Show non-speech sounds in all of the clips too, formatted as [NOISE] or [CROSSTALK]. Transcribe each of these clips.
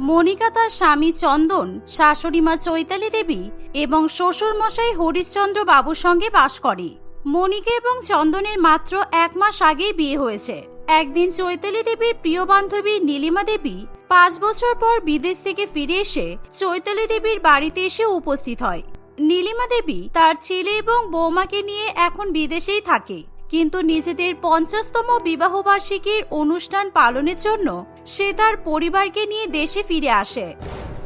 মনিকা তার স্বামী চন্দন, শাশুড়ি মা চৈতালি দেবী এবং শ্বশুর মশাই হরিশ্চন্দ্র বাবুর সঙ্গে বাস করে। মনিকা এবং চন্দনের মাত্র এক মাস আগেই বিয়ে হয়েছে। একদিন চৈতালি দেবীর প্রিয় বান্ধবী নীলিমা দেবী পাঁচ বছর পর বিদেশ থেকে ফিরে এসে চৈতালি দেবীর বাড়িতে এসে উপস্থিত হয়। নীলিমা দেবী তার ছেলে এবং বৌমাকে নিয়ে এখন বিদেশেই থাকে। কিন্তু নিজেদের পঞ্চাশতম বিবাহবার্ষিকীর অনুষ্ঠান পালনের জন্য সে তার পরিবারকে নিয়ে দেশে ফিরে আসে।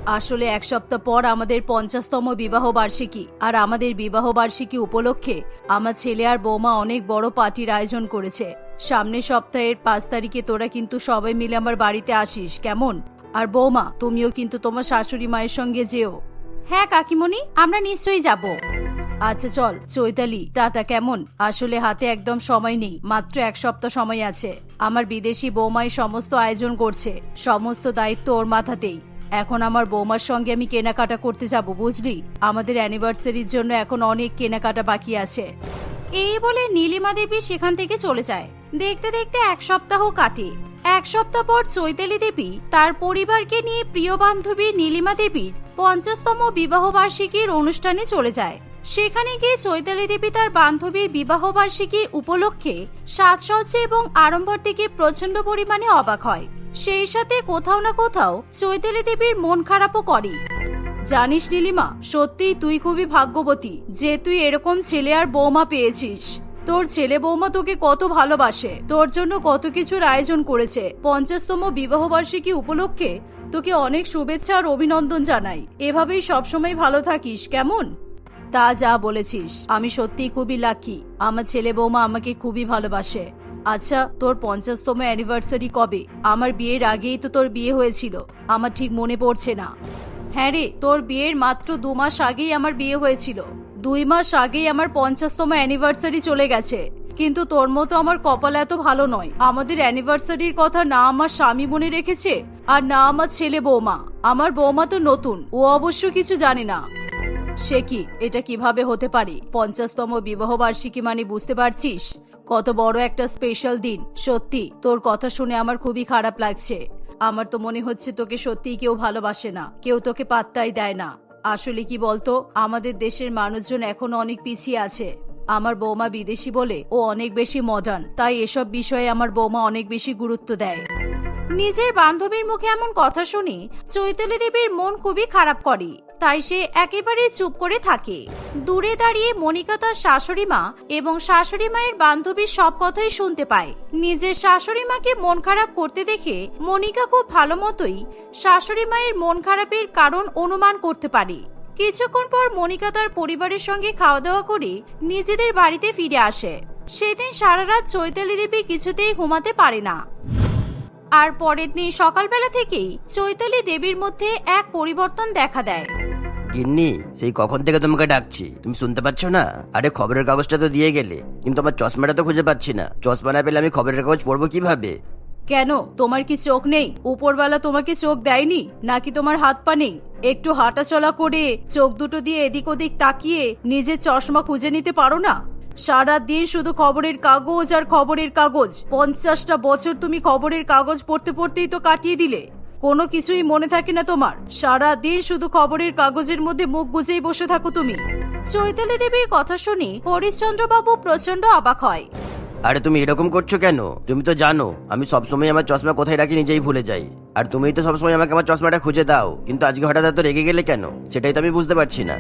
আসলে এক সপ্তাহ পর আমাদের পঞ্চাশতম বিবাহ বার্ষিকী আর আমাদের বিবাহ বার্ষিকী উপলক্ষে আমার ছেলে আর বৌমা অনেক বড় পার্টির আয়োজন করেছে। সামনের সপ্তাহের পাঁচ তারিখে তোরা কিন্তু সবাই মিলে আমার বাড়িতে আসিস, কেমন? আর বৌমা, তুমিও কিন্তু তোমার শাশুড়ি মায়ের সঙ্গে যেও। হ্যাঁ কাকিমণি, আমরা নিশ্চয়ই যাব। আচ্ছা চল, চৈতালি, টাটা, কেমন? আসলে হাতে একদম সময় নেই, মাত্র এক সপ্তাহ সময় আছে। আমার বিদেশি বৌমাই সমস্ত আয়োজন করছে, সমস্ত দায়িত্ব ওর মাথাতেই। এখন আমার বৌমার সঙ্গে আমি কেনাকাটা করতে যাব, বুঝলি? আমাদের অ্যানিভার্সারির জন্য এখন অনেক কেনাকাটা বাকি আছে। এই বলে নীলিমা দেবী সেখান থেকে চলে যায়। দেখতে দেখতে এক সপ্তাহ কাটে। এক সপ্তাহ পর চৈতালি দেবী তার পরিবারকে নিয়ে প্রিয় বান্ধবী নীলিমা দেবীর পঞ্চাশতম বিবাহ বার্ষিকীর অনুষ্ঠানে চলে যায়। সেখানে গিয়ে চৈতালি দেবী তার বান্ধবীর বিবাহ বার্ষিকী উপলক্ষে সাজসজ্জা এবং আড়ম্বর থেকে প্রচণ্ড পরিমাণে অবাক হয়। সেই সাথে কোথাও না কোথাও চৈতালি দেবীর মন খারাপও করে জানিস নীলিমা, সত্যিই তুই খুবই ভাগ্যবতী যে তুই এরকম ছেলে আর বৌমা পেয়েছিস। তোর ছেলে বৌমা তোকে কত ভালোবাসে, তোর জন্য কত কিছুর আয়োজন করেছে। পঞ্চাশতম বিবাহ বার্ষিকী উপলক্ষে তোকে অনেক শুভেচ্ছা আর অভিনন্দন জানাই। এভাবেই সবসময় ভালো থাকিস, কেমন? তা যা বলেছিস। আমি সত্যিই খুবই লাকি আমার ছেলে বৌমা আমাকে খুবই ভালোবাসে। আচ্ছা তোর পঞ্চাশতম অ্যানিভার্সারি কবে? আমার বিয়ের আগেই তো তোর বিয়ে হয়েছিল। আমার ঠিক মনে পড়ছে না। হ্যাঁ রে, তোর বিয়ের মাত্র দু মাস আগেই আমার বিয়ে হয়েছিল। দুই মাস আগেই আমার পঞ্চাশতম অ্যানিভার্সারি চলে গেছে। কিন্তু তোর মতো আমার কপাল এত ভালো নয়। আমাদের অ্যানিভার্সারির কথা না আমার স্বামী মনে রেখেছে, আর না আমার ছেলে বৌমা। আমার বৌমা তো নতুন, ও অবশ্য কিছু জানে না। সে কি? এটা কীভাবে হতে পারে? পঞ্চাশতম বিবাহবার্ষিকী মানে বুঝতে পারছিস? কত বড় একটা স্পেশাল দিন। সত্যি, তোর কথা শুনে আমার খুবই খারাপ লাগছে। আমার তো মনে হচ্ছে তোকে সত্যিই কেউ ভালোবাসে না। কেউ তোকে পাত্তাই দেয় না। আসলে কি বলতো? আমাদের দেশের মানুষজন এখনও অনেক পিছিয়ে আছে। আমার বৌমা বিদেশি বলে ও অনেক বেশি মডার্ন তাই এসব বিষয়ে আমার বৌমা অনেক বেশি গুরুত্ব দেয়। নিজের বান্ধবীর মুখে এমন কথা শুনি চৈতালি দেবীর মন খুবই খারাপ করে। তাই সে একেবারে চুপ করে থাকে। দূরে দাঁড়িয়ে মনিকা তার শাশুড়ি মা এবং শাশুড়ি মায়ের বান্ধবীর সব কথাই শুনতে পায়। নিজের শাশুড়ি মাকে মন খারাপ করতে দেখে মনিকা খুব ভালো মতোই শাশুড়ি মায়ের মন খারাপের কারণ অনুমান করতে পারে। কিছুক্ষণ পর মনিকা তার পরিবারের সঙ্গে খাওয়া দাওয়া করে নিজেদের বাড়িতে ফিরে আসে। সেদিন সারা রাত চৈতালি দেবী কিছুতেই ঘুমাতে পারে না। আর পরের দিন সকালবেলা থেকেই চৈতালি দেবীর মধ্যে এক পরিবর্তন দেখা দেয়। গিন্নি, সেই কখন থেকে তোমাকে ডাকছি। তুমি শুনতে পাচ্ছ না? আরে, খবরের কাগজটা তো দিয়ে গেলে। কিন্তু আমার চশমাটা তো খুঁজে পাচ্ছি না। চশমা না পেলে আমি খবরের কাগজ পড়ব কীভাবে? কেন? তোমার কি চোখ নেই? উপরবেলা তোমাকে চোখ দেয়নি? নাকি তোমার হাত পা নেই? একটু হাঁটাচলা করে চোখ দুটো দিয়ে এদিক ওদিক তাকিয়ে নিজের চশমা খুঁজে নিতে পারো না? সারা দিন শুধু খবরের কাগজ আর খবরের কাগজ। পঞ্চাশটা বছর তুমি খবরের কাগজ পড়তে পড়তেই তো কাটিয়ে দিলে। কোনো কিছুই মনে থাকে না তোমার। সারা দিন শুধু খবরের কাগজের মধ্যে মুখ গুজেই বসে থাকো তুমি। চৈতালি দেবীর কথা শুনে হরিশ্চন্দ্র বাবু প্রচণ্ড অবাক হয়। আরে তুমি এরকম করছ কেন? তুমি তো জানো আমি সবসময় আমার চশমা কোথায় রাখি নিজেই ভুলে যাই। আর তুমি তো সবসময় আমাকে আমার চশমাটা খুঁজে দাও কিন্তু আজকে হঠাৎ এত রেগে গেলে কেন? সেটাই তো আমি বুঝতে পারছি না।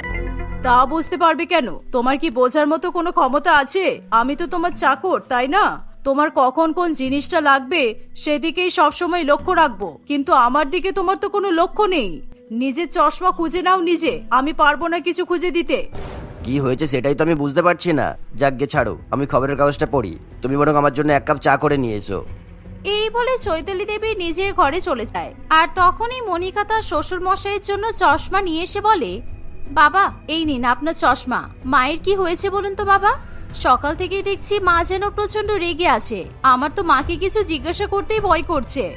তা বুঝতে পারবে কেন? তোমার কি বোঝার মতো কোনো ক্ষমতা আছে? আমি তো তোমার চাকর তাই না? তোমার কখন কোন জিনিসটা লাগবে সেদিকেই সবসময় লক্ষ্য রাখব। কিন্তু আমার দিকে তোমার তো কোনো লক্ষ্য নেই। নিজের চশমা খুঁজে নাও নিজে। আমি পারব না কিছু খুঁজে দিতে। কি হয়েছে সেটাই তো আমি বুঝতে পারছি না। যাক গে ছাড়ো। আমি খবরের কাগজটা পড়ি। তুমি বরং আমার জন্য এক কাপ চা করে নিয়ে এসো। এই বলে চৈতালি দেবী নিজের ঘরে চলে যায়। আর তখনই মনিকা তার শ্বশুর মশাইয়ের জন্য চশমা নিয়ে এসে বলে বাবা এই নিন আপনার চশমা। মায়ের কি হয়েছে বলুন তো বাবা? সকাল থেকেই দেখছি মা যেন প্রচণ্ড রেগে আছে। আমার তো মাকে কিছু জিজ্ঞাসা করতেই ভয় করছে।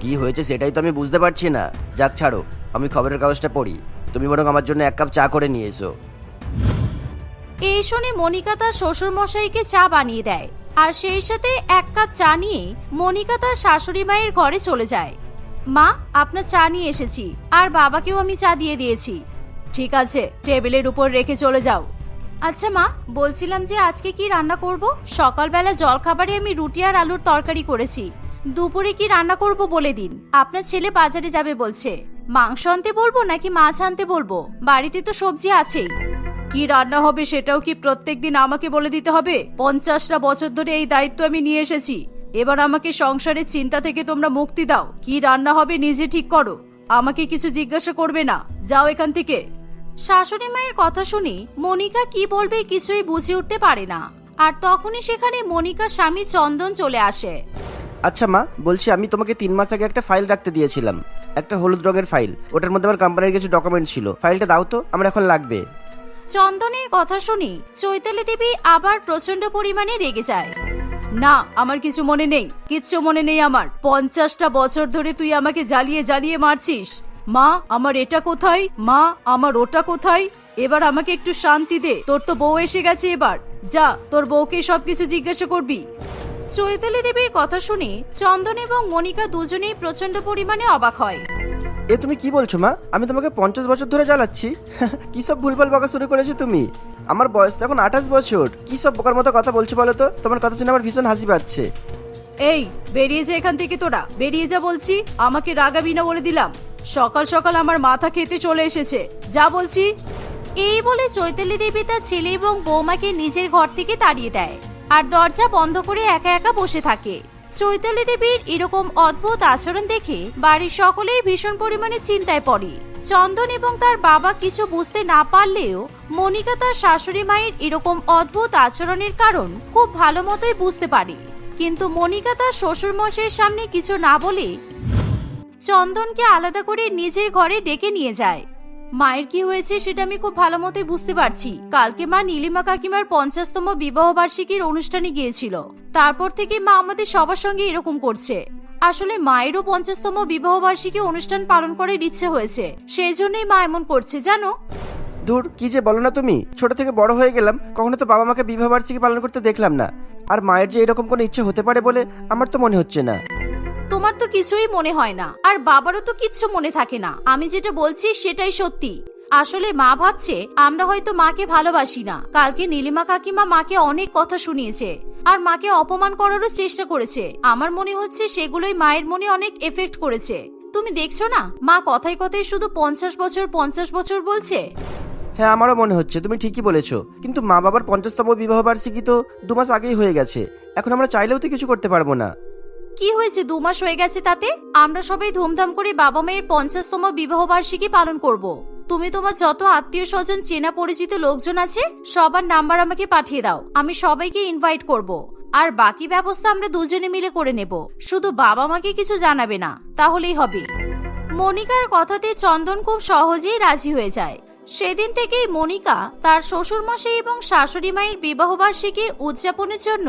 কি হয়েছে সেটাই তো আমি বুঝতে পারছি না। যাক ছাড়ো আমি খবরের কাগজটা পড়ি। তুমি বরং আমার জন্য এক কাপ চা করে নিয়ে এসো। এই শুনে মনিকা তার শ্বশুর মশাইকে চা বানিয়ে দেয়। আর সেই সাথে এক কাপ চা নিয়ে মনিকা তার শাশুড়ি মায়ের ঘরে চলে যায়। মা আপনার চা নিয়ে এসেছি। আর বাবাকেও আমি চা দিয়ে দিয়েছি। ঠিক আছে টেবিলের উপর রেখে চলে যাও। আচ্ছা মা, বলছিলাম যে আজকে কি রান্না করব? সকালবেলা জলখাবারে আমি রুটি আর আলুর তরকারি করেছি। দুপুরে কি রান্না করব বলে দিন। আপনার ছেলে বাজারে যাবে বলছে। মাংস আনতে বলব নাকি মাছ আনতে বলব? বাড়িতে তো সবজি আছেই। কি রান্না হবে সেটাও কি প্রত্যেক দিন আমাকে বলে দিতে হবে? পঞ্চাশটা বছর ধরে এই দায়িত্ব আমি নিয়ে এসেছি। এবার আমাকে সংসারের চিন্তা থেকে তোমরা মুক্তি দাও। কি রান্না হবে নিজে ঠিক করো। আমাকে কিছু জিজ্ঞাসা করবে না। যাও এখান থেকে। শাশুড়ি মায়ের কথা শুনে মনিকা কি বলবে কিছুই বুঝে উঠতে পারে না। আর তখনই সেখানে মনিকার স্বামী চন্দন চলে আসে। আচ্ছা মা বলছি আমি তোমাকে তিন মাস আগে একটা ফাইল রাখতে দিয়েছিলাম। একটা হলুদ রঙের ফাইল। ওটার মধ্যে আমার কোম্পানির কিছু ডকুমেন্ট ছিল। ফাইলটা দাও তো আমার এখন লাগবে। চন্দনের কথা শুনে চৈতালি দেবী আবার প্রচণ্ড পরিমাণে রেগে যায়। না আমার কিছু মনে নেই। কিচ্ছু মনে নেই আমার। পঞ্চাশটা বছর ধরে তুই আমাকে জ্বালিয়ে জ্বালিয়ে মারছিস। মা আমার এটা কোথায়? মা আমার ওটা কোথায়? এবার আমাকে একটু শান্তি দে। তোর তো বউ এসে গেছে এবার। যা তোর বউকে সবকিছু জিজ্ঞাসা করবি। চৈতালি দেবীর কথা শুনে চন্দন এবং মনিকা দুজনেই প্রচণ্ড পরিমাণে অবাক হয়। এ তুমি কি বলছো মা? আমি তোমাকে পঞ্চাশ বছর ধরে জ্বালাচ্ছি। [LAUGHS] কি সব ভুলভাল বকা শুরু করেছ তুমি? আমার বয়স তো এখন আঠাশ বছর। কি সব বোকার মতো কথা বলছো বলো তো? তোমার কথা শুনে আমার ভীষণ হাসি পাচ্ছে। এই বেরিয়ে যা এখান থেকে তোরা। বেরিয়ে যা বলছি। আমাকে রাগাবি না বলে দিলাম। সকাল সকাল আমার মাথা খেতে চলে এসেছে। যা বলছি? এই বলে চৈতালি দেবী তার ছেলে এবং বৌমাকে নিজের ঘর থেকে তাড়িয়ে দেয় আর দরজা বন্ধ করে একা একা বসে থাকে। চৈতালি দেবীর এরকম অদ্ভুত আচরণ দেখে বাড়ির সকলেই ভীষণ পরিমাণে চিন্তায় পড়ে। চন্দন এবং তার বাবা কিছু বুঝতে না পারলেও মনিকা তার শাশুড়ি মায়ের এরকম অদ্ভুত আচরণের কারণ খুব ভালো মতোই বুঝতে পারে। কিন্তু মনিকা তার শ্বশুর মশাইয়ের সামনে কিছু না বলে চন্দনকে আলাদা করে নিজের ঘরে ডেকে নিয়ে যায়। মায়ের কি হয়েছে সেটা আমি খুব ভালো মতোই বুঝতে পারছি। কালকে মা নীলিমা কাকিমার পঞ্চাশতম বিবাহ বার্ষিকীর অনুষ্ঠানে গিয়েছিল। তারপর থেকে মা আমাদের সবার সঙ্গে এরকম করছে। আসলে মায়েরও পঞ্চাশতম বিবাহ বার্ষিকী অনুষ্ঠান পালন করার ইচ্ছে হয়েছে। সেই জন্যই মা এমন করছে, জানো? দূর কি যে বলো না তুমি। ছোট থেকে বড় হয়ে গেলাম, কখনো তো বাবা মাকে বিবাহ বার্ষিকী পালন করতে দেখলাম না। আর মায়ের যে এরকম কোনো ইচ্ছে হতে পারে বলে আমার তো মনে হচ্ছে না। তোমার তো কিছুই মনে হয় না, আর বাবারও তো কিচ্ছু মনে থাকে না। আমি যেটা বলছি সেটাই সত্যি। আসলে মা ভাবছে, আমরা হয়তো মাকে ভালোবাসি না। কালকে নীলিমা কাকিমা মাকে অনেক কথা শুনিয়েছে, আর মাকে অপমান করারও চেষ্টা করেছে। আমার মনে হচ্ছে সেগুলোই মায়ের মনে অনেক এফেক্ট করেছে। তুমি দেখছ না? মা কথায় কথায় শুধু পঞ্চাশ বছর পঞ্চাশ বছর বলছে? হ্যাঁ আমারও মনে হচ্ছে, তুমি ঠিকই বলেছ। কিন্তু মা বাবার পঞ্চাশতম বিবাহ বার্ষিকী তো দু মাস আগেই হয়ে গেছে। এখন আমরা চাইলেও তো কিছু করতে পারব না। কি হয়েছে? দু মাস হয়ে গেছে তাতে? আমরা সবাই ধুমধাম করে বাবা মায়ের পঞ্চাশতম বিবাহ বার্ষিকী পালন করব। তুমি তোমার যত আত্মীয় স্বজন চেনা পরিচিত লোকজন আছে, সবার নাম্বার আমাকে পাঠিয়ে দাও। আমি সবাইকে ইনভাইট করব। আর বাকি ব্যবস্থা আমরা দুজনে মিলে করে নেব। শুধু বাবা মাকে কিছু জানাবে না, তাহলেই হবে। মনিকার কথাতে চন্দন খুব সহজেই রাজি হয়ে যায়। সেদিন থেকেই মনিকা তার শ্বশুরমশাই এবং শাশুড়ি মায়ের বিবাহবার্ষিকী উদযাপনের জন্য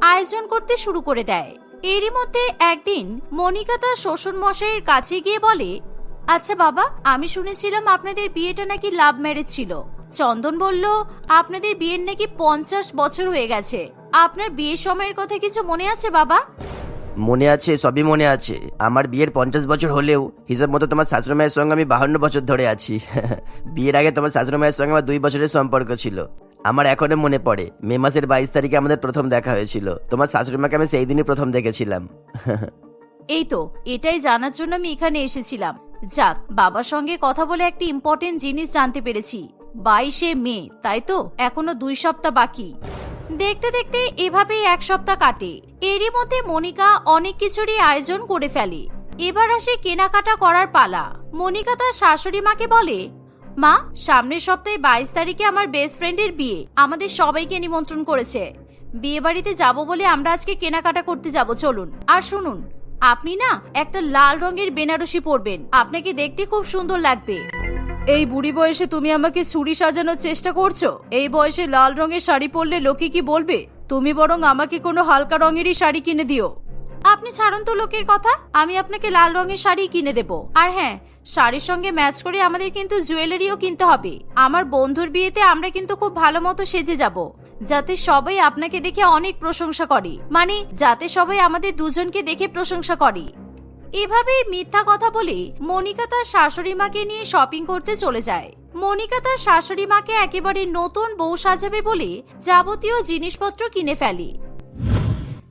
আয়োজন করতে শুরু করে দেয়। এরই মধ্যে একদিন মনিকা তার শ্বশুর মশাইয়ের কাছে গিয়ে বলে আচ্ছা বাবা, আমি শুনেছিলাম আপনাদের বিয়েটা নাকি লাভ ম্যারেজ ছিল। চন্দন বলল, আপনাদের বিয়ের নাকি পঞ্চাশ বছর হয়ে গেছে। আপনার বিয়ের সময়ের কথা কিছু মনে আছে বাবা? মনে আছে, সবই মনে আছে। আমার বিয়ের পঞ্চাশ বছর হলেও হিসাব মতো তোমার শাশুড়ি মায়ের সঙ্গে আমি বাহান্ন বছর ধরে আছি। [LAUGHS] বিয়ের আগে তোমার শাশুড়ি মায়ের সঙ্গে আমার দুই বছরের সম্পর্ক ছিল। আমার এখনও মনে পড়ে, মে মাসের বাইশ তারিখে আমাদের প্রথম দেখা হয়েছিল। তোমার শাশুড়ি মাকে আমি সেই দিনই প্রথম দেখেছিলাম। এই তো, এটাই জানার জন্য আমি এখানে এসেছিলাম। যাক, বাবার সঙ্গে কথা বলে একটি ইম্পর্টেন্ট জিনিস জানতে পেরেছি। বাইশে মে, তাই তো? এখনও দুই সপ্তাহ বাকি। দেখতে দেখতে এভাবেই এক সপ্তাহ কাটে। এরই মধ্যে মনিকা অনেক কিছুরই আয়োজন করে ফেলে। এবার আসে কেনাকাটা করার পালা। মনিকা তার শাশুড়ি মাকে বলে মা, সামনের সপ্তাহে বাইশ তারিখে আমার বেস্ট ফ্রেন্ডের বিয়ে। আমাদের সবাইকে নিমন্ত্রণ করেছে। বিয়ে বাড়িতে যাব বলে আমরা আজকে কেনাকাটা করতে যাব, চলুন। আর শুনুন, আপনি না একটা লাল রঙের বেনারসি পরবেন। আপনাকে দেখতে খুব সুন্দর লাগবে। এই বুড়ি বয়সে তুমি আমাকে ছুরি সাজানোর চেষ্টা করছ? এই বয়সে লাল রঙের শাড়ি পরলে লোকে কি বলবে? তুমি বরং আমাকে কোনো হালকা রঙেরই শাড়ি কিনে দিও। আপনি ছাড়ুন তো লোকের কথা। আমি আপনাকে লাল রঙের শাড়ি কিনে দেব। আর হ্যাঁ শাড়ির সঙ্গে ম্যাচ করে আমাদের কিন্তু জুয়েলারিও কিনতে হবে। আমার বন্ধুর বিয়েতে আমরা কিন্তু খুব ভালো মতো সেজে যাব, যাতে সবাই আপনাকে দেখে অনেক প্রশংসা করে। মানে যাতে সবাই আমাদের দুজনকে দেখে প্রশংসা করে। এভাবেই মিথ্যা কথা বলে মনিকা তার শাশুড়ি মাকে নিয়ে শপিং করতে চলে যায়। মনিকা তার শাশুড়ি মাকে একেবারে নতুন বউ সাজাবে বলে যাবতীয় জিনিসপত্র কিনে ফেলে।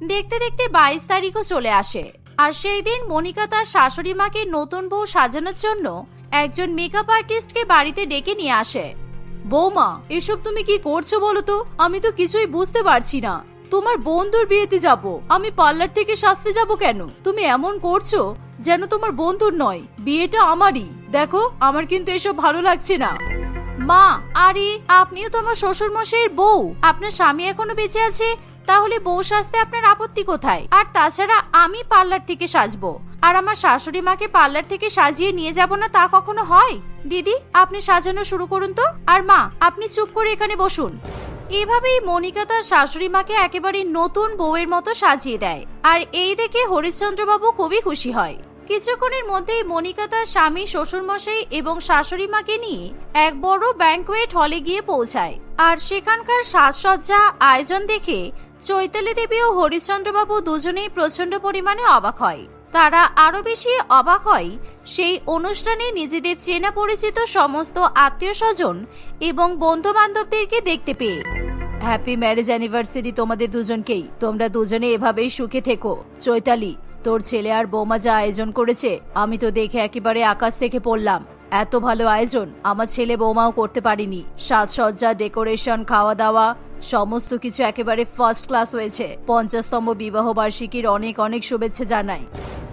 দেখতে দেখতে বাইশ তারিখও চলে আসে। আর সেই দিন মনিকা তার শাশুড়ি মাকে নতুন বউ সাজানোর জন্য একজন মেকআপ আর্টিস্টকে বাড়িতে ডেকে নিয়ে আসে। বৌমা, এসব তুমি কি করছ বলো তো? আমি তো কিছুই বুঝতে পারছি না। তোমার বন্ধুর বিয়েতে যাব। আমি পার্লার থেকে সাজতে যাব কেন? তুমি এমন করছ যেন তোমার বন্ধুর নয়, বিয়েটা আমারই। দেখো, আমার কিন্তু এসব ভালো লাগছে না। মা, আরে, আপনিও তো আমার শ্বশুর মশাইয়ের বউ। আপনার স্বামী এখনও বেঁচে আছে? তাহলে বউ সাজতে আপনার আপত্তি কোথায়? আর তাছাড়া আমি পার্লার থেকে সাজবো। আর আমার শাশুড়ি মাকে পার্লার থেকে সাজিয়ে নিয়ে যাব না তা কখনো হয়? দিদি, আপনি সাজানো শুরু করুন তো। আর মা, আপনি চুপ করে এখানে বসুন। এভাবেই মনিকা তার শাশুড়ি মাকে একেবারে নতুন বউয়ের মতো সাজিয়ে দেয়। আর এই দেখে হরিশ্চন্দ্রবাবু খুবই খুশি হয়। কিছুক্ষণের মধ্যেই মনিকা তার স্বামী, শ্বশুরমশাই এবং শাশুড়ি মাকে নিয়ে এক বড় ব্যাংকোয়েট হলে গিয়ে পৌঁছায়। আর সেখানকার সাজসজ্জা আয়োজন দেখে চৈতালি দেবী ও হরিশ্চন্দ্রবাবু দুজনেই প্রচণ্ড পরিমাণে অবাক হয়। তারা আরও বেশি অবাক হয় সেই অনুষ্ঠানে নিজেদের চেনা পরিচিত সমস্ত আত্মীয় স্বজন এবং বন্ধু বান্ধবদেরকে দেখতে পেয়ে। হ্যাপি ম্যারেজ অ্যানিভার্সারি তোমাদের দুজনকেই। তোমরা দুজনে এভাবেই সুখে থেকো। চৈতালি, তোর ছেলে আর বৌমা যা আয়োজন করেছে, আমি তো দেখে একেবারে আকাশ থেকে পড়লাম। এত ভালো আয়োজন আমার ছেলে বৌমাও করতে পারিনি। সাজসজ্জা, ডেকোরেশন খাওয়া দাওয়া সমস্ত কিছু একেবারে ফার্স্ট ক্লাস হয়েছে। পঞ্চাশতম বিবাহ বার্ষিকীর অনেক অনেক শুভেচ্ছা জানাই।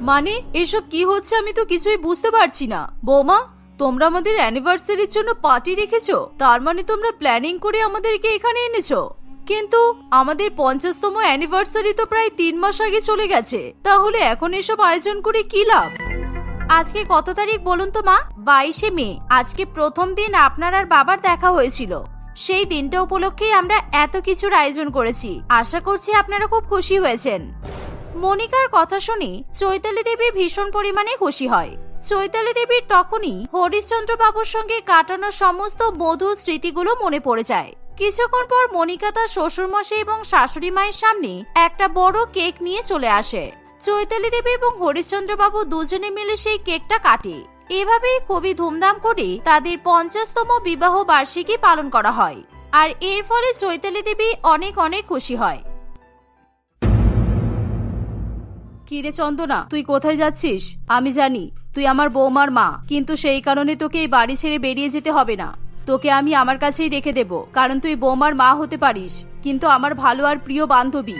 মানে এসব কি হচ্ছে আমি তো কিছুই বুঝতে পারছি না। বৌমা, তোমরা আমাদের অ্যানিভার্সারির জন্য পার্টি রেখেছো, তার মানে তোমরা প্ল্যানিং করে আমাদেরকে এখানে এনেছো। কিন্তু আমাদের পঞ্চাশতম অ্যানিভার্সারি তো প্রায় তিন মাস আগে চলে গেছে। তাহলে এখন এসব আয়োজন করে কি লাভ? আজকে কত তারিখ বলুন তো মা? বাইশে মে। আজকে প্রথম দিন আপনার আর বাবার দেখা হয়েছিল। সেই দিনটা উপলক্ষেই আমরা এত কিছুর আয়োজন করেছি। আশা করছি আপনারা খুব খুশি হয়েছেন। মনিকার কথা শুনে চৈতালি দেবী ভীষণ পরিমাণে খুশি হয়। চৈতালি দেবীর তখনই হরিশ্চন্দ্র বাবুর সঙ্গে কাটানো সমস্ত মধুর স্মৃতিগুলো মনে পড়ে যায়। কিছুক্ষণ পর মনিকা তার শ্বশুরমশাই এবং শাশুড়ি মায়ের সামনে একটা বড় কেক নিয়ে চলে আসে। চৈতালি দেবী এবং হরিশ্চন্দ্র বাবু দুজনে মিলে সেই কেকটা কাটে। এভাবেই খুবই ধুমধাম করে তাদের পঞ্চাশতম বিবাহ বার্ষিকী পালন করা হয়। আর এর ফলে চৈতালি দেবী অনেক অনেক খুশি হয়। কিরে চন্দনা, তুই কোথায় যাচ্ছিস? আমি জানি, তুই আমার বৌমার মা, কিন্তু সেই কারণে তোকে এই বাড়ি ছেড়ে বেরিয়ে যেতে হবে না। তোকে আমি আমার কাছেই রেখে দেব, কারণ তুই বৌমার মা হতে পারিস, কিন্তু আমার ভালো আর প্রিয় বান্ধবী।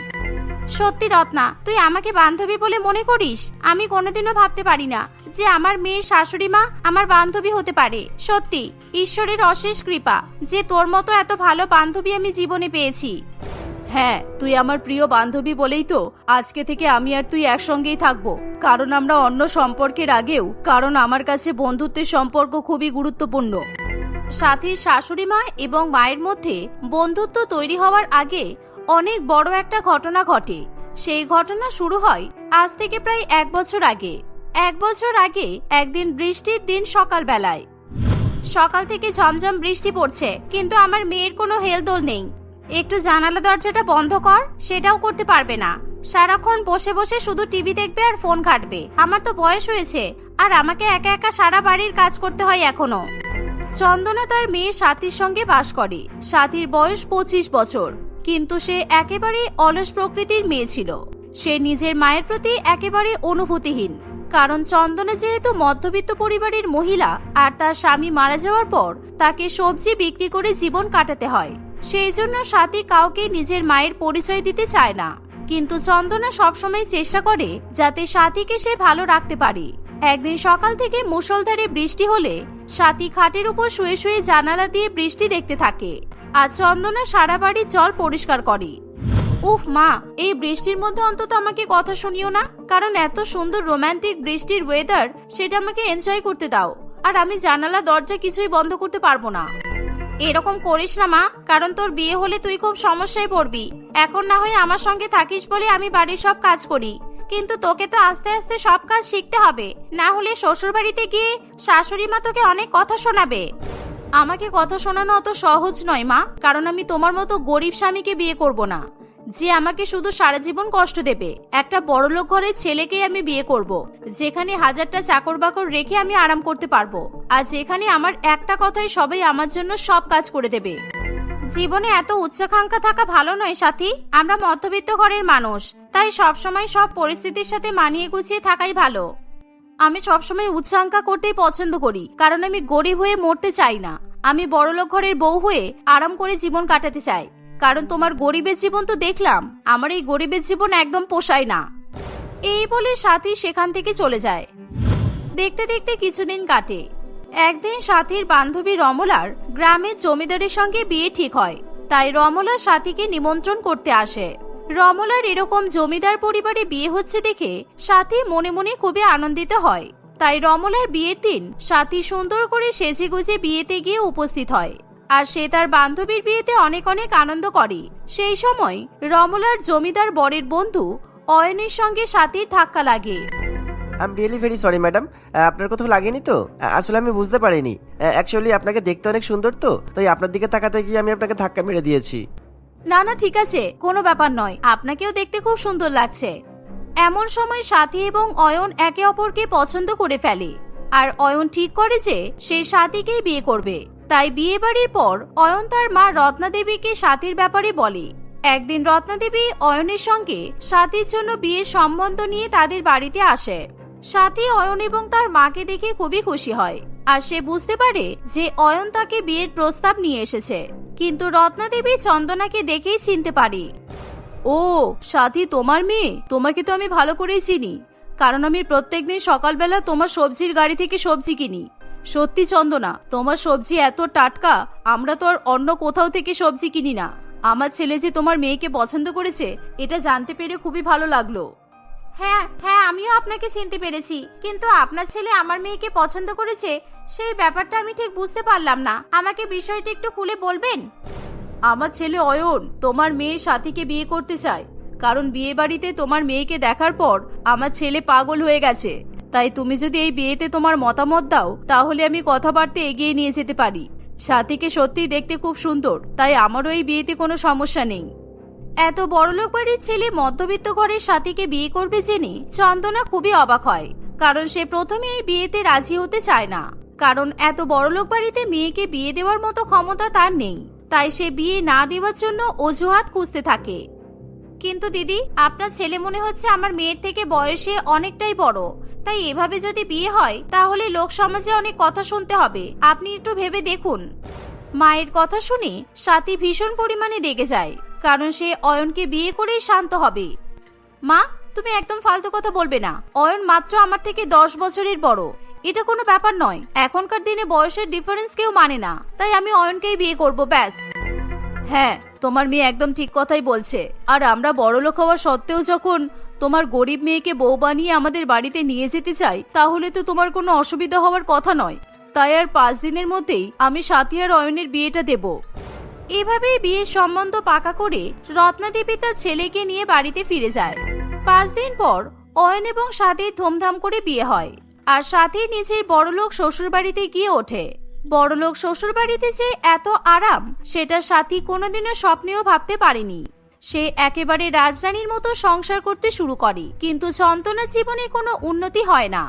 সত্যি রত্না তুই আমাকে বান্ধবী বলে মনে করিস? আমি কোনোদিনও ভাবতে পারি না যে আমার মেয়ের শাশুড়ি মা আমার বান্ধবী হতে পারে। সত্যি ঈশ্বরের অশেষ কৃপা যে তোর মতো এত ভালো বান্ধবী আমি জীবনে পেয়েছি। হ্যাঁ তুই আমার প্রিয় বান্ধবী বলেই তো আজকে থেকে আমি আর তুই একসঙ্গেই থাকব। কারণ আমরা অন্য সম্পর্কের আগেও কারণ আমার কাছে বন্ধুত্বের সম্পর্ক খুবই গুরুত্বপূর্ণ। সাথীর শাশুড়ি মা এবং মায়ের মধ্যে বন্ধুত্ব তৈরি হওয়ার আগে অনেক বড় একটা ঘটনা ঘটে। সেই ঘটনা শুরু হয় আজ থেকে প্রায় এক বছর আগে। এক বছর আগে একদিন বৃষ্টির দিন সকালবেলায়। সকাল থেকে ঝমঝম বৃষ্টি পড়ছে, কিন্তু আমার মেয়ের কোনো হেলদোল নেই। একটু জানালা দরজাটা বন্ধ কর, সেটাও করতে পারবে না। সারাক্ষণ বসে বসে শুধু টিভি দেখবে আর ফোন ঘাটবে। আমার তো বয়স হয়েছে, আর আমাকে একা একা সারা বাড়ির কাজ করতে হয় এখনও। চন্দনা তার মেয়ে সাথীর সঙ্গে বাস করে। সাথীর বয়স পঁচিশ বছর। কিন্তু সে একেবারে অলস প্রকৃতির মেয়ে ছিল। সে নিজের মায়ের প্রতি একেবারে অনুভূতিহীন, কারণ চন্দনা যেহেতু মধ্যবিত্ত পরিবারের মহিলা আর তার স্বামী মারা যাওয়ার পর তাকে সবজি বিক্রি করে জীবন কাটাতে হয়, সেই জন্য সাথী কাউকে নিজের মায়ের পরিচয় দিতে চায় না। কিন্তু চন্দনা সবসময় চেষ্টা করে যাতে সাথীকে সে ভালো রাখতে পারে। একদিন সকাল থেকে মুষলধারে বৃষ্টি হলে সাথী খাটের উপর শুয়ে শুয়ে জানালা দিয়ে বৃষ্টি দেখতে থাকে। আর চন্দনা সারা বাড়ির জল পরিষ্কার করে। উফ, মা, এই বৃষ্টির মধ্যে অন্তত আমাকে কথা শুনিও না। কারণ এত সুন্দর রোমান্টিক বৃষ্টির ওয়েদার সেটা আমাকে এনজয় করতে দাও। আর আমি জানালা, দরজা কিছুই বন্ধ করতে পারব না। এরকম করিস না, মা, কারণ তোর বিয়ে হলে তুই খুব সমস্যায় পড়বি। এখন না হয় আমার সঙ্গে থাকিস বলে আমি বাড়ির সব কাজ করি। কিন্তু তোকে তো আস্তে আস্তে সব কাজ শিখতে হবে। না হলে শ্বশুর বাড়িতে গিয়ে শাশুড়ি মা তোকে অনেক কথা শোনাবে। আমাকে কথা শোনানো অত সহজ নয়, মা। কারণ আমি তোমার মতো গরিব স্বামীকে বিয়ে করব না। যে আমাকে শুধু সারা জীবন কষ্ট দেবে। একটা বড়লোক ঘরের ছেলেকে আমি বিয়ে করব। যেখানে হাজারটা চাকর বাকর রেখে আমি আরাম করতে পারব। আর যেখানে আমার একটা কথাই সবাই আমার জন্য সব কাজ করে দেবে। জীবনে এত উচ্চাকাঙ্ক্ষা থাকা ভালো নয়, সাথী। আমরা মধ্যবিত্ত ঘরের মানুষ। তাই সবসময় সব পরিস্থিতির সাথে মানিয়ে গুছিয়ে থাকাই ভালো। আমি সবসময় উচ্চাঙ্কা করতেই পছন্দ করি, কারণ আমি গরিব হয়ে মরতে চাই না। আমি বড়লোক ঘরের বউ হয়ে আরাম করে জীবন কাটাতে চাই। কারণ তোমার গরিবের জীবন তো দেখলাম, আমার এই গরিবের জীবন একদম পোষায় না। এই বলে সাথী সেখান থেকে চলে যায়। দেখতে দেখতে কিছুদিন কাটে। একদিন সাথীর বান্ধবী রমলার গ্রামের জমিদারের সঙ্গে বিয়ে ঠিক হয়। তাই রমলা সাথীকে নিমন্ত্রণ করতে আসে। রমলার এরকম জমিদার পরিবারে বিয়ে হচ্ছে দেখে সাথী মনে মনে খুবই আনন্দিত হয়। তাই রমলার বিয়ের দিন সাথী সুন্দর করে সেজে গুজে বিয়েতে গিয়ে উপস্থিত হয়। আর সে তার বান্ধবীর বিয়েতে অনেক অনেক আনন্দ করে। সেই সময় রমলার জমিদার বরের বন্ধু অয়নের সঙ্গে সাথীর ধাক্কা লাগে। I'm really very sorry madam আপনার কোথাও লাগেনি তো? আসলে আমি বুঝতে পারিনি। অ্যাকচুয়ালি আপনাকে দেখতে অনেক সুন্দর তো, তাই আপনার দিকে তাকাতে গিয়ে আমি আপনাকে ধাক্কা মেরে দিয়েছি। না না, ঠিক আছে, কোনো ব্যাপার নয়। আপনাকেও দেখতে খুব সুন্দর লাগছে। এমন সময় সাথী এবং অয়ন একে অপরকে পছন্দ করে ফেলে। আর অয়ন ঠিক করে যে সে সাথীকেই বিয়ে করবে। তাই বিয়ে বাড়ির পর অয়ন তার মা রত্না দেবীকে সাথীর ব্যাপারে বলে। একদিন রত্না দেবী অয়নের সঙ্গে সাথীর জন্য বিয়ের সম্বন্ধ নিয়ে তাদের বাড়িতে আসে। সাথী অয়ন এবং তার মাকে দেখে খুবই খুশি হয়। আর সে বুঝতে পারে যে অয়ন তাকে বিয়ের প্রস্তাব নিয়ে এসেছে। কিন্তু রত্না দেবী চন্দনাকে দেখেই চিনতে পারি। ও, সাথী, তোমার মেয়ে? তোমাকে তো আমি ভালো করেই চিনি। কারণ আমি প্রত্যেকদিন সকালবেলা তোমার সবজির গাড়ি থেকে সবজি কিনি। সত্যি, চন্দনা, তোমার সবজি এত টাটকা, আমরা তো আর অন্য কোথাও থেকে সবজি কিনি না। আমার ছেলে যে তোমার মেয়েকে পছন্দ করেছে, এটা জানতে পেরে খুবই ভালো লাগল। হ্যাঁ হ্যাঁ আমিও আপনাকে চিনতে পেরেছি। কিন্তু আপনার ছেলে আমার মেয়েকে পছন্দ করেছে, সেই ব্যাপারটা আমি ঠিক বুঝতে পারলাম না। আমাকে বিষয়টা একটু খুলে বলবেন? আমার ছেলে অয়ন, তোমার মেয়ের সাথীকে বিয়ে করতে চায়। কারণ বিয়ে বাড়িতে তোমার মেয়েকে দেখার পর আমার ছেলে পাগল হয়ে গেছে। তাই তুমি যদি এই বিয়েতে তোমার মতামত দাও, তাহলে আমি কথাবার্তা এগিয়ে নিয়ে যেতে পারি। সাথীকে সত্যিই দেখতে খুব সুন্দর, তাই আমারও এই বিয়েতে কোনো সমস্যা নেই। এত বড়লোক বাড়ির ছেলে মধ্যবিত্ত ঘরের সাথীকে বিয়ে করবে জেনে চন্দনা খুবই অবাক হয়, কারণ সে প্রথমে এই বিয়েতে রাজি হতে চায় না। কারণ এত বড়লোক বাড়িতে মেয়েকে বিয়ে দেওয়ার মতো ক্ষমতা তার নেই, তাই সে বিয়ে না দেওয়ার জন্য অজুহাত খুঁজতে থাকে। কিন্তু দিদি, আপনার ছেলে মনে হচ্ছে আমার মেয়ের থেকে বয়সে অনেকটাই বড়। তাই এভাবে যদি বিয়ে হয়, তাহলে লোক সমাজে অনেক কথা শুনতে হবে। আপনি একটু ভেবে দেখুন। মায়ের কথা শুনে সাথী ভীষণ পরিমাণে রেগে যায়। কারণ সে অয়নকে বিয়ে করেই শান্ত হবে। মা, তুমি একদম ফালতু কথা বলবে না। অয়ন মাত্র আমার থেকে দশ বছরের বড়। এটা কোনো ব্যাপার নয়। এখনকার দিনে বয়সের ডিফারেন্স কেউ মানে না। তাই আমি অয়নকেই বিয়ে করব, ব্যাস। হ্যাঁ তোমার মেয়ে একদম ঠিক কথাই বলছে। আর আমরা বড়লোক হওয়া সত্ত্বেও যখন তোমার গরিব মেয়েকে বউ বানিয়ে আমাদের বাড়িতে নিয়ে যেতে চাই, তাহলে তো তোমার কোনো অসুবিধা হওয়ার কথা নয়। তাই আর পাঁচ দিনের মধ্যেই আমি সাথী আর অয়নের বিয়েটা দেব। এভাবেই বিয়ের সম্বন্ধ পাকা করে রত্নাদেবী তার ছেলেকে নিয়ে বাড়িতে ফিরে যায়। পাঁচ দিন পর অয়ন এবং সাথীর ধুমধাম করে বিয়ে হয় আর সাথী নিজের বড়লোক শ্বশুর বাড়িতে গিয়ে ওঠে। বড়লোক শ্বশুর বাড়িতে যে এত আরাম, সেটা সাথী কোনোদিনও স্বপ্নেও ভাবতে পারেনি। সে একেবারে রাজরানীর মতো সংসার করতে শুরু করে, কিন্তু চন্দনার জীবনে কোনো উন্নতি হয় না।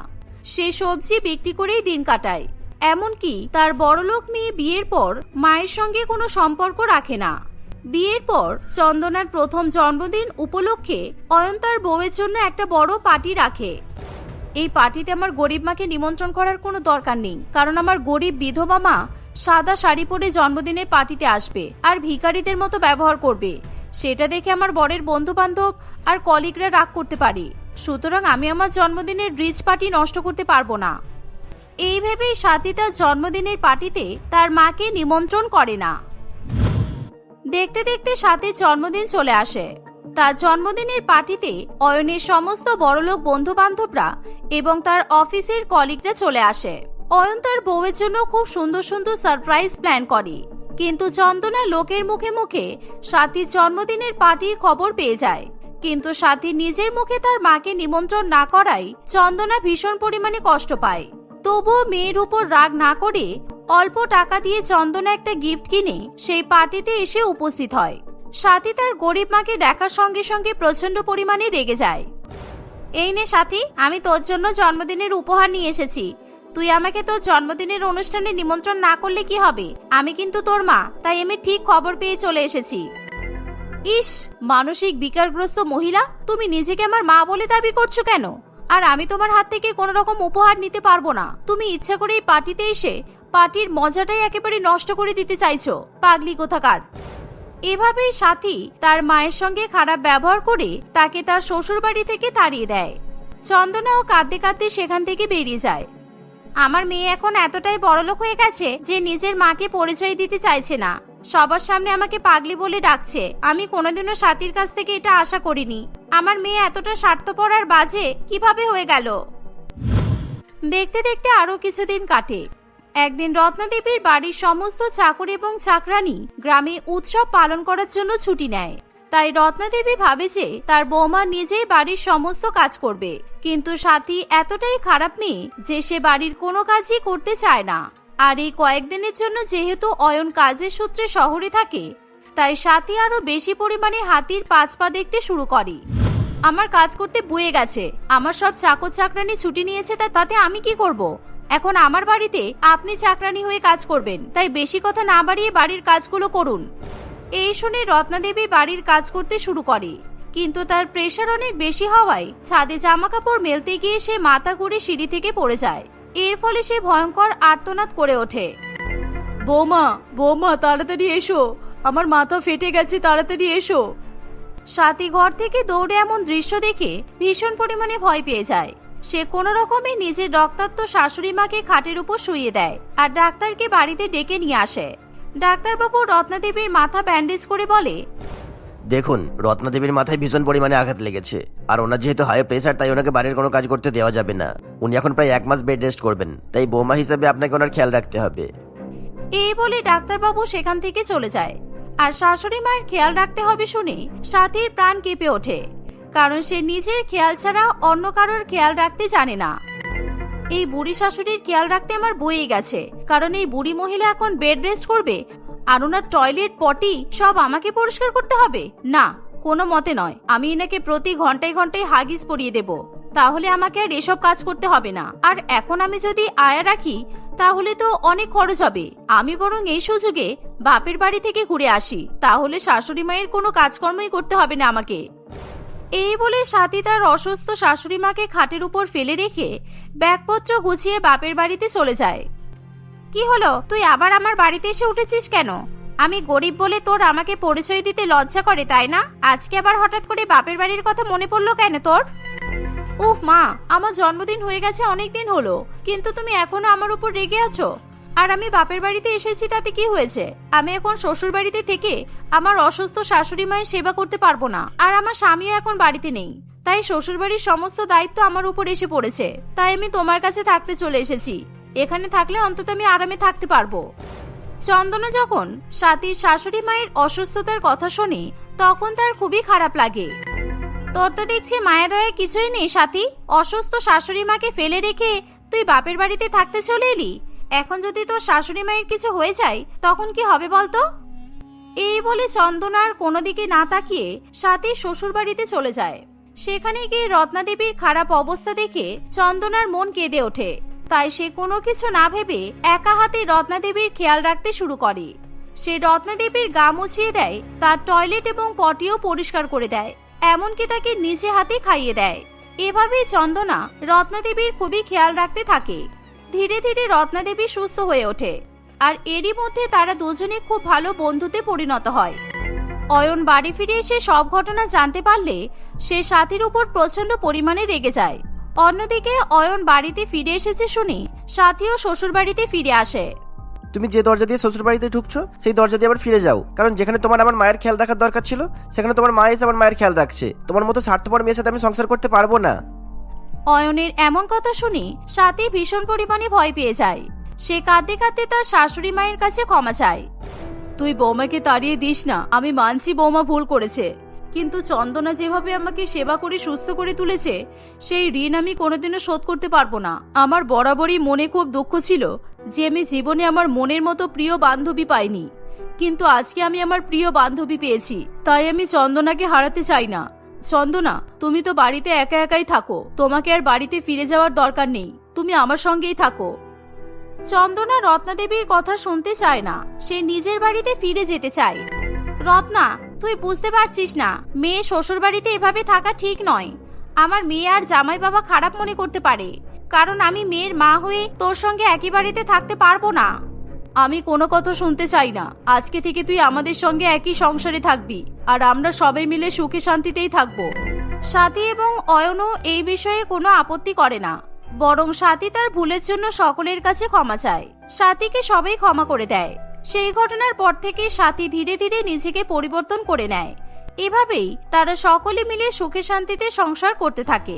সে সবজি বিক্রি করেই দিন কাটায়। এমনকি তার বড়লোক মেয়ে বিয়ের পর মায়ের সঙ্গে কোনো সম্পর্ক রাখে না। বিয়ের পর চন্দনার প্রথম জন্মদিন উপলক্ষে অয়ন তার বউয়ের জন্য একটা বড় পার্টি রাখে। এই পার্টিতে আমার গরিব মাকে নিমন্ত্রণ করার কোনো দরকার নেই, কারণ আমার গরিব বিধবা মা সাদা শাড়ি পরে জন্মদিনের পার্টিতে আসবে আর ভিখারিদের মতো ব্যবহার করবে। সেটা দেখে আমার বরের বন্ধু বান্ধব আর কলিগরা রাগ করতে পারে। সুতরাং আমি আমার জন্মদিনের রিচ পার্টি নষ্ট করতে পারব না। এই ভেবেই সাথী তার জন্মদিনের পার্টিতে তার মাকে নিমন্ত্রণ করে না। দেখতে দেখতে সাথীর জন্মদিন চলে আসে। তার জন্মদিনের পার্টিতে অয়নের সমস্ত বড়লোক বন্ধু বান্ধবরা এবং তার অফিসের কলিগরা চলে আসে। অয়ন তার বউয়ের জন্য খুব সুন্দর সুন্দর সারপ্রাইজ প্ল্যান করে। কিন্তু চন্দনা লোকের মুখে মুখে সাথীর জন্মদিনের পার্টির খবর পেয়ে যায়। কিন্তু সাথী নিজের মুখে তার মাকে নিমন্ত্রণ না করায় চন্দনা ভীষণ পরিমাণে কষ্ট পায়। তবুও মেয়ের উপর রাগ না করে অল্প টাকা দিয়ে চন্দনা একটা গিফট কিনে সেই পার্টিতে এসে উপস্থিত হয়। সাথী তার গরিব মাকে দেখার সঙ্গে সঙ্গে প্রচণ্ড পরিমাণে রেগে যায়। এই নে সাথী, আমি তোর জন্য জন্মদিনের উপহার নিয়ে এসেছি। তুই আমাকে তোর জন্মদিনের অনুষ্ঠানে নিমন্ত্রণ না করলে কি হবে? আমি কিন্তু তোর মা, তাই আমি ঠিক খবর পেয়ে চলে এসেছি। ইস, মানসিক বিকারগ্রস্ত মহিলা, তুমি নিজেকে আমার মা বলে দাবি করছ কেন? আর আমি তোমার হাত থেকে কোনো রকম উপহার নিতে পারব না। তুমি ইচ্ছা করে এই পার্টিতে এসে পার্টির মজাটাই একেবারে নষ্ট করে দিতে চাইছো, পাগলি কোথাকার। এভাবেই সাথী তার মায়ের সঙ্গে খারাপ ব্যবহার করে তাকে তার শ্বশুর বাড়ি থেকে তাড়িয়ে দেয়। চন্দনাও কাঁদতে কাঁদতে সেখান থেকে বেরিয়ে যায়। আমার মেয়ে এখন এতটাই বড়লোক হয়ে গেছে যে নিজের মাকে পরিচয় দিতে চাইছে না। সবার সামনে আমাকে পাগলি বলে ডাকছে। আমি কোনোদিনও সাথীর কাছ থেকে এটা আশা করিনি। আমার মেয়ে এতটা স্বার্থপর আর বাজে, কীভাবে হয়ে গেল? দেখতে দেখতে আরও কিছুদিন কাটে। একদিন রত্নাদেবীর বাড়ির সমস্ত চাকর এবং চাকরানি গ্রামে উৎসব পালন করার জন্য ছুটি নেয়। তাই রত্নাদেবী ভাবে যে তার বৌমা নিজেই বাড়ির সমস্ত কাজ করবে। কিন্তু সাথী এতটাই খারাপ মেয়ে যে সে বাড়ির কোনো কাজই করতে চায় না। আর এই কয়েকদিনের জন্য যেহেতু অয়ন কাজের সূত্রে শহরে থাকে, তাই সাথী আরও বেশি পরিমাণে হাতির পাঁচ পা দেখতে শুরু করে। আমার কাজ করতে বয়ে গেছে। আমার সব চাকর চাকরানি ছুটি নিয়েছে তা তাতে আমি কি করব? এখন আমার বাড়িতে আপনি চাকরানি হয়ে কাজ করবেন, তাই বেশি কথা না বাড়িয়ে বাড়ির কাজগুলো করুন। এই শুনে রত্নাদেবী বাড়ির কাজ করতে শুরু করে। কিন্তু তার প্রেশার অনেক বেশি হওয়ায় ছাদে জামা কাপড় মেলতে গিয়ে সে মাথা ঘুরে সিঁড়ি থেকে পড়ে যায়। এর ফলে সে ভয়ঙ্কর আর্তনাদ করে ওঠে। বৌমা বৌমা, তাড়াতাড়ি এসো। আমার মাথা ফেটে গেছে, তাড়াতাড়ি এসো। সাথী ঘর থেকে দৌড়ে এমন দৃশ্য দেখে ভীষণ পরিমাণে ভয় পেয়ে যায়। সে কোনো রকমে নিজের রক্তাক্ত শাশুড়ি মাকে খাটের উপর শুইয়ে দেয় আর ডাক্তারকে বাড়িতে ডেকে নিয়ে আসে। ডাক্তারবাবু রত্নাদেবীর মাথা ব্যান্ডেজ করে বলে দেখুন, রত্নাদেবীর মাথায় ভীষণ পরিমাণে আঘাত লেগেছে। আর ওনার যেহেতু হাই প্রেশার তাই ওনাকে বাড়ির কোনো কাজ করতে দেওয়া যাবে না। উনি এখন প্রায় এক মাস বেড রেস্ট করবেন। তাই বৌমা হিসেবে আপনাকে ওনার খেয়াল রাখতে হবে। এই বলে ডাক্তারবাবু সেখান থেকে চলে যায়। আর শাশুড়ি মায়ের খেয়াল রাখতে হবে শুনে সাথীর প্রাণ কেঁপে ওঠে। কারণ সে নিজের খেয়াল ছাড়া অন্য কারোর খেয়াল রাখতে জানে না। এই বুড়ি শাশুড়ির খেয়াল রাখতে আমার বয়ে গেছে। কারণ এই বুড়ি মহিলা এখন বেড রেস্ট করবে আর ওনার টয়লেট পটি সব আমাকে পরিষ্কার করতে হবে? না, কোনো মতে নয়। আমি এনাকে প্রতি ঘন্টায় ঘন্টায় হাগিস পরিয়ে দেব। তাহলে আমাকে আর এসব কাজ করতে হবে না। আর এখন আমি যদি আয়া রাখি, তাহলে তো অনেক খরচ হবে। আমি বরং এই সুযোগে বাপের বাড়ি থেকে ঘুরে আসি। তাহলে শাশুড়ি মায়ের কোনো কাজকর্মই করতে হবে না আমাকে। এই বলে সাথী তার অসুস্থ শাশুড়ি মাকে খাটের উপর ফেলে রেখে ব্যাগপত্র গুছিয়ে বাপের বাড়িতে চলে যায়। কি হলো? তুই আবার আমার বাড়িতে এসে উঠেছিস কেন? আমি গরিব বলে তোর আমাকে পরিচয় দিতে লজ্জা করে, তাই না? আজকে আবার হঠাৎ করে বাপের বাড়ির কথা মনে পড়ল কেন তোর? উফ, মা, আমার জন্মদিন হয়ে গেছে, অনেক দিন হলো। কিন্তু তুমি এখনও আমার উপর রেগে আছো? আর আমি বাপের বাড়িতে এসেছি, তাতে কি হয়েছে? আমি এখন শ্বশুর বাড়িতে থেকে আমার অসুস্থ শাশুড়ি মায়ের সেবা করতে পারব না। আর আমার স্বামীও এখন বাড়িতে নেই। তাই শ্বশুর বাড়ির সমস্ত দায়িত্ব আমার উপর এসে পড়েছে। তাই আমি তোমার কাছে থাকতে চলে এসেছি। এখানে থাকলে অন্তত আমি আরামে থাকতে পারব। চন্দনা যখন সাথীর শাশুড়ি মায়ের অসুস্থতার কথা শুনি, তখন তার খুবই খারাপ লাগে। তোর তো দেখছি মায়া দয়া কিছুই নেই, সাথী। অসুস্থ শাশুড়ি মাকে ফেলে রেখে তুই বাপের বাড়িতে থাকতে চলে এলি? এখন যদি তোর শাশুড়ি মায়ের কিছু হয়ে যায়, তখন কি হবে বলতো? এই বলে চন্দনার কোনো দিকে না তাকিয়ে সাথী শ্বশুর বাড়িতে চলে যায়। সেখানে গিয়ে রত্নাদেবীর খারাপ অবস্থা দেখে চন্দনার মন কেঁদে ওঠে। তাই সে কোনো কিছু না ভেবে একা হাতে রত্নাদেবীর খেয়াল রাখতে শুরু করে। সে রত্নাদেবীর গা মুছিয়ে দেয়, তার টয়লেট এবং পটিও পরিষ্কার করে দেয়, এমনকি তাকে নিজে হাতে খাইয়ে দেয়। এভাবেই চন্দনা রত্নাদেবীর খুবই খেয়াল রাখতে থাকে। ধীরে ধীরে রত্নাদেবী সুস্থ হয়ে ওঠে, আর এরই মধ্যে তারা দুজনে খুব ভালো বন্ধুতে পরিণত হয়। অয়ন বাড়ি ফিরে এসে সব ঘটনা জানতে পারলে সে সাথীর উপর প্রচণ্ড পরিমাণে রেগে যায়। অন্যদিকে অয়ন বাড়িতে ফিরে এসেছে শুনে সাথীও শ্বশুর বাড়িতে ফিরে আসে। তুমি যে দরজা দিয়ে শ্বশুর বাড়িতে ঢুকছো সেই দরজা দিয়ে আবার ফিরে যাও কারণ যেখানে তোমার আমার মায়ের খেয়াল রাখার দরকার ছিল সেখানে তোমার মা এসে আমার মায়ের খেয়াল রাখছে। তোমার মতো স্বার্থপর মেয়ের সাথে আমি সংসার করতে পারব না। অয়নের এমন কথা শুনে সাথী ভীষণ পরিমাণে ভয় পেয়ে যায়। সে কাঁদতে কাঁদতে তার শাশুড়ি মায়ের কাছে ক্ষমা চায়। তুই বৌমাকে তাড়িয়ে দিস না আমি মানছি বৌমা ভুল করেছে। কিন্তু চন্দনা যেভাবে আমাকে সেবা করে, সুস্থ করে তুলেছে, সেই ঋণ আমি কোনোদিনও শোধ করতে পারব না। আমার বরাবরই মনে খুব দুঃখ ছিল যে আমি জীবনে আমার মনের মতো প্রিয় বান্ধবী পাইনি। কিন্তু আজকে আমি আমার প্রিয় বান্ধবী পেয়েছি, তাই আমি চন্দনাকে হারাতে চাই না। চন্দনা, তুমি তো বাড়িতে একা একাই থাকো, তোমাকে আর বাড়িতে ফিরে যাওয়ার দরকার নেই, তুমি আমার সঙ্গেই থাকো। চন্দনা রত্নাদেবীর কথা শুনতে চায় না, সে নিজের বাড়িতে ফিরে যেতে চায়। রত্না তুই বুঝতে পারছিস না, মেয়ে শ্বশুর বাড়িতে এভাবে থাকা ঠিক নয়। আমার মেয়ে আর জামাই বাবা খারাপ মনে করতে পারে, কারণ আমি মেয়ের মা হয়ে তোর সঙ্গে একই বাড়িতে থাকতে পারব না। আমি কোনো কথা শুনতে চাই না, আজকে থেকে তুই আমাদের সঙ্গে একই সংসারে থাকবি, আর আমরা সবাই মিলে সুখে শান্তিতেই থাকব। সাথী এবং অয়নও এই বিষয়ে কোনো আপত্তি করে না, বরং সাথী তার ভুলের জন্য সকলের কাছে ক্ষমা চায়। সাথীকে সবাই ক্ষমা করে দেয়। সেই ঘটনার পর থেকে সাথী ধীরে ধীরে নিজেকে পরিবর্তন করে নেয়। এভাবেই তারা সকলে মিলে সুখে শান্তিতে সংসার করতে থাকে।